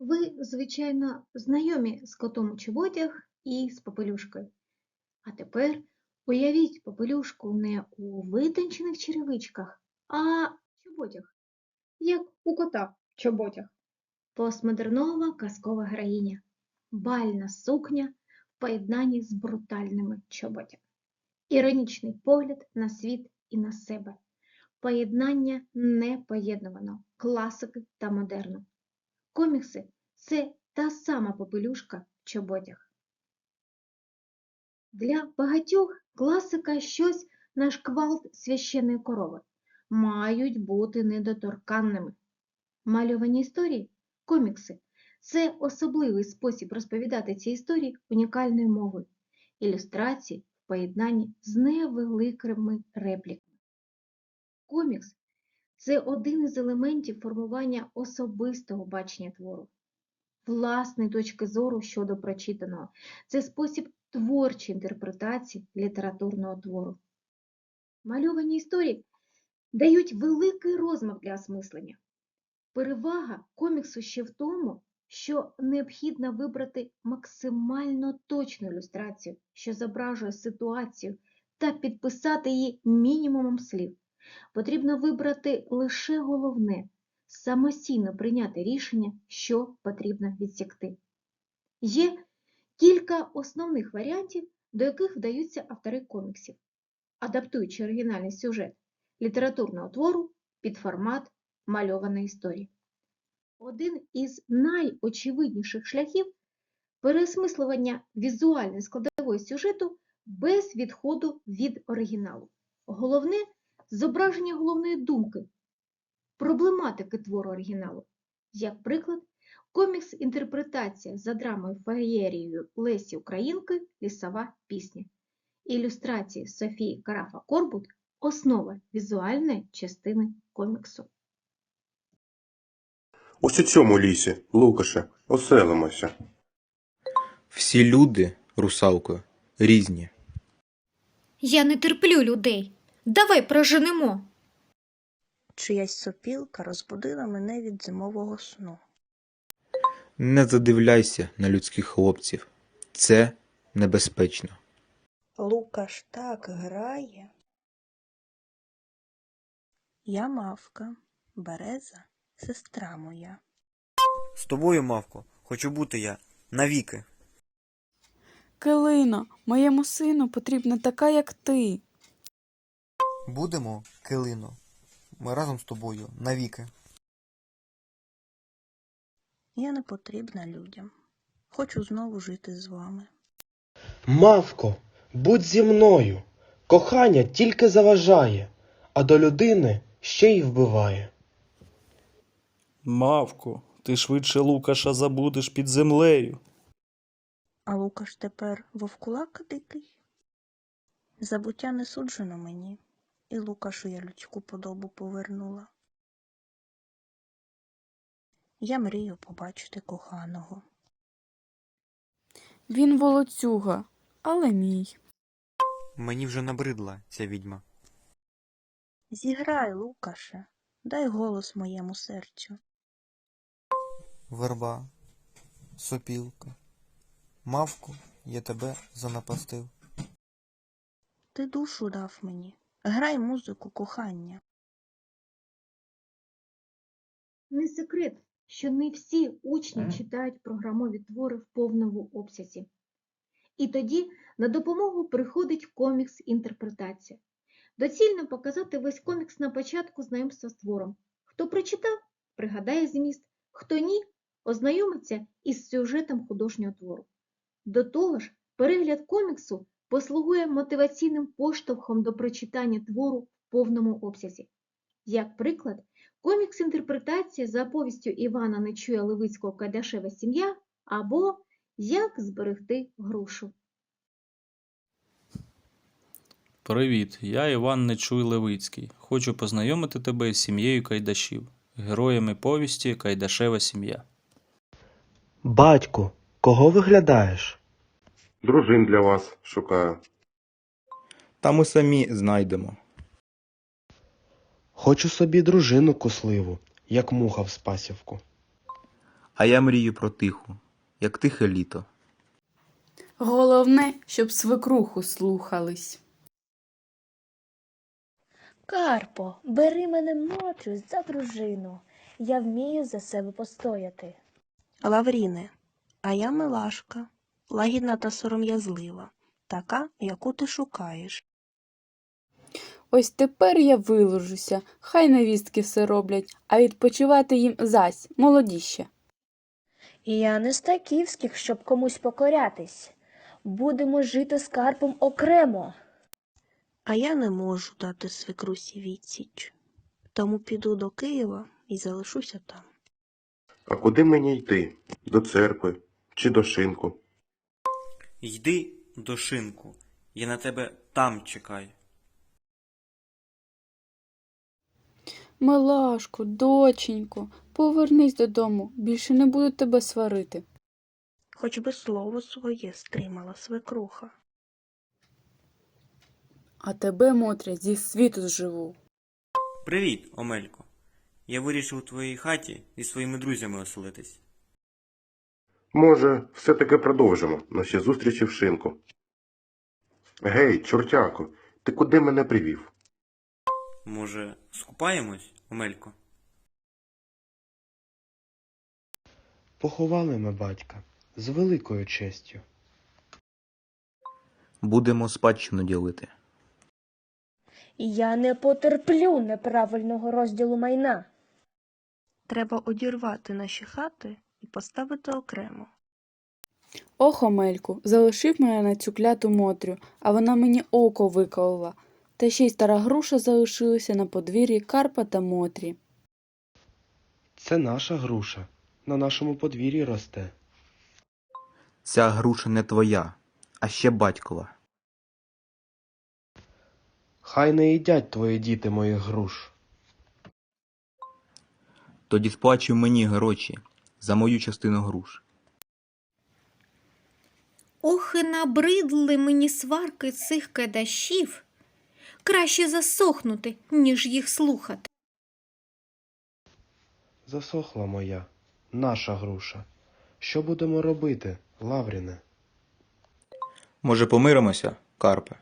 Ви, звичайно, знайомі з котом у чоботях і з попелюшкою. А тепер уявіть попелюшку не у витончених черевичках, а в чоботях, як у кота в чоботях. Постмодернова казкова героїня. Бальна сукня в поєднанні з брутальними чоботями. Іронічний погляд на світ і на себе. Поєднання непоєднуваного класики та модерну. Комікси це та сама попелюшка в чоботях. Для багатьох класика щось на шквалт священної корови. Мають бути недоторканними. Малювані історії, комікси це особливий спосіб розповідати ці історії унікальною мовою. Ілюстрації в поєднанні з невеликими репліками. Комікс це один із елементів формування особистого бачення твору, власної точки зору щодо прочитаного. Це спосіб творчої інтерпретації літературного твору. Мальовані історії дають великий розмах для осмислення. Перевага коміксу ще в тому, що необхідно вибрати максимально точну ілюстрацію, що зображує ситуацію, та підписати її мінімумом слів. Потрібно вибрати лише головне, самостійно прийняти рішення, що потрібно відсікти. Є кілька основних варіантів, до яких вдаються автори коміксів, адаптуючи оригінальний сюжет літературного твору під формат мальованої історії. Один із найочевидніших шляхів переосмислювання візуальної складової сюжету без відходу від оригіналу. Головне зображення головної думки, проблематики твору оригіналу. Як приклад, комікс-інтерпретація за драмою феєрією Лесі Українки Лісова пісня. Ілюстрації Софії Карафа Корбут основа візуальної частини коміксу. Ось у цьому лісі, Лукаше, оселимося. Всі люди, русалко, різні. Я не терплю людей. Давай проженемо. Чиясь сопілка розбудила мене від зимового сну. Не задивляйся на людських хлопців. Це небезпечно. Лукаш так грає. Я мавка, береза, сестра моя. З тобою, мавко, хочу бути я навіки. Килино, моєму сину потрібна така, як ти. Будемо, Килино. Ми разом з тобою навіки. Я не потрібна людям. Хочу знову жити з вами. Мавко, будь зі мною. Кохання тільки заважає, а до людини ще й вбиває. Мавко, ти швидше Лукаша забудеш під землею. А Лукаш тепер вовкулак дикий. Забуття не суджено мені, і Лукашу я людську подобу повернула. Я мрію побачити коханого. Він волоцюга, але мій. Мені вже набридла ця відьма. Зіграй, Лукаше, дай голос моєму серцю. Верба, сопілка. Мавко, я тебе занапастив. Ти душу дав мені. Грай музику кохання. Не секрет, що не всі учні читають програмові твори в повному обсязі. І тоді на допомогу приходить комікс-інтерпретація. Доцільно показати весь комікс на початку знайомства з твором. Хто прочитав, пригадає зміст, хто ні, ознайомиться із сюжетом художнього твору. До того ж, перегляд коміксу послугує мотиваційним поштовхом до прочитання твору в повному обсязі. Як приклад, комікс-інтерпретація за повістю Івана Нечуя Левицького Кайдашева сім'я або Як зберегти грушу. Привіт, я Іван Нечуй Левицький. Хочу познайомити тебе з сім'єю Кайдашів, героями повісті Кайдашева сім'я. Батьку, кого виглядаєш? Дружин для вас шукаю. Та ми самі знайдемо. Хочу собі дружину кусливу, як муха в спасівку. А я мрію про тиху, як тихе літо. Головне, щоб свекруху слухались. Карпо, бери мене Мотрю за дружину. Я вмію за себе постояти. Лавріне, а я милашка, лагідна та сором'язлива, така, яку ти шукаєш. Ось тепер я виложуся, хай невістки все роблять, а відпочивати їм зась, молодіще. І я не з таківських, щоб комусь покорятись. Будемо жити з Карпом окремо. А я не можу дати свекрусі відсіч, тому піду до Києва і залишуся там. А куди мені йти? До церкви чи до шинку? Йди до шинку, я на тебе там чекаю. Милашко, доченько, повернись додому, більше не буду тебе сварити. Хоч би слово своє стримала свекруха. А тебе, Мотря, зі світу зживу. Привіт, Омелько. Я вирішив у твоїй хаті зі своїми друзями оселитись. Може, все-таки продовжимо наші зустрічі в шинку. Гей, чортяко, ти куди мене привів? Може, скупаємось, Омелько? Поховали ми батька з великою честю. Будемо спадщину ділити. Я не потерплю неправильного розділу майна. Треба одірвати наші хати поставити окремо. Ох, Омельку, залишив мене на цю кляту Мотрю, а вона мені око виколола. Та ще й стара груша залишилася на подвір'ї Карпа та Мотрі. Це наша груша. На нашому подвір'ї росте. Ця груша не твоя, а ще батькова. Хай не їдять твої діти моїх груш. Тоді сплачуй мені гроші за мою частину груш. Ох, і набридли мені сварки цих кадашів. Краще засохнути, ніж їх слухати. Засохла моя, наша груша. Що будемо робити, Лавріне? Може, помиримося, Карпе?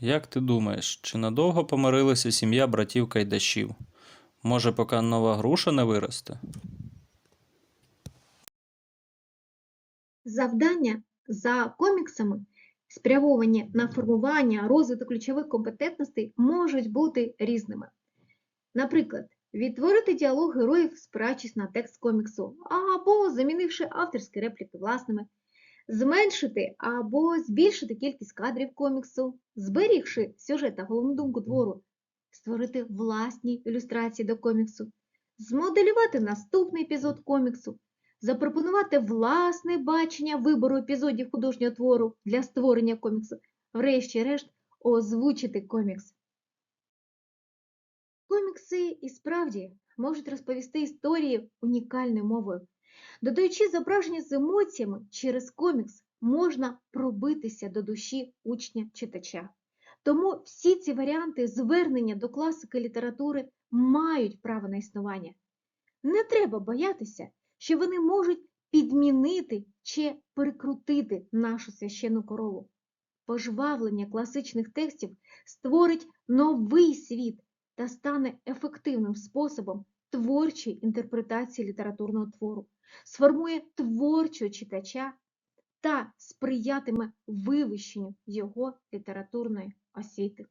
Як ти думаєш, чи надовго помирилася сім'я братів Кайдашів? Може, поки нова груша не виросте? Завдання за коміксами, спрямовані на формування, розвиток ключових компетентностей, можуть бути різними. Наприклад, відтворити діалог героїв, спираючись на текст коміксу, або замінивши авторські репліки власними, зменшити або збільшити кількість кадрів коміксу, зберігши сюжет та головну думку твору, створити власні ілюстрації до коміксу, змоделювати наступний епізод коміксу, запропонувати власне бачення вибору епізодів художнього твору для створення коміксу, врешті-решт озвучити комікс. Комікси і справді можуть розповісти історії унікальною мовою. Додаючи зображення з емоціями через комікс, можна пробитися до душі учня-читача. Тому всі ці варіанти звернення до класики літератури мають право на існування. Не треба боятися, що вони можуть підмінити чи перекрутити нашу священну корову. Пожвавлення класичних текстів створить новий світ та стане ефективним способом творчої інтерпретації літературного твору, сформує творчого читача та сприятиме вивищенню його літературної освіти.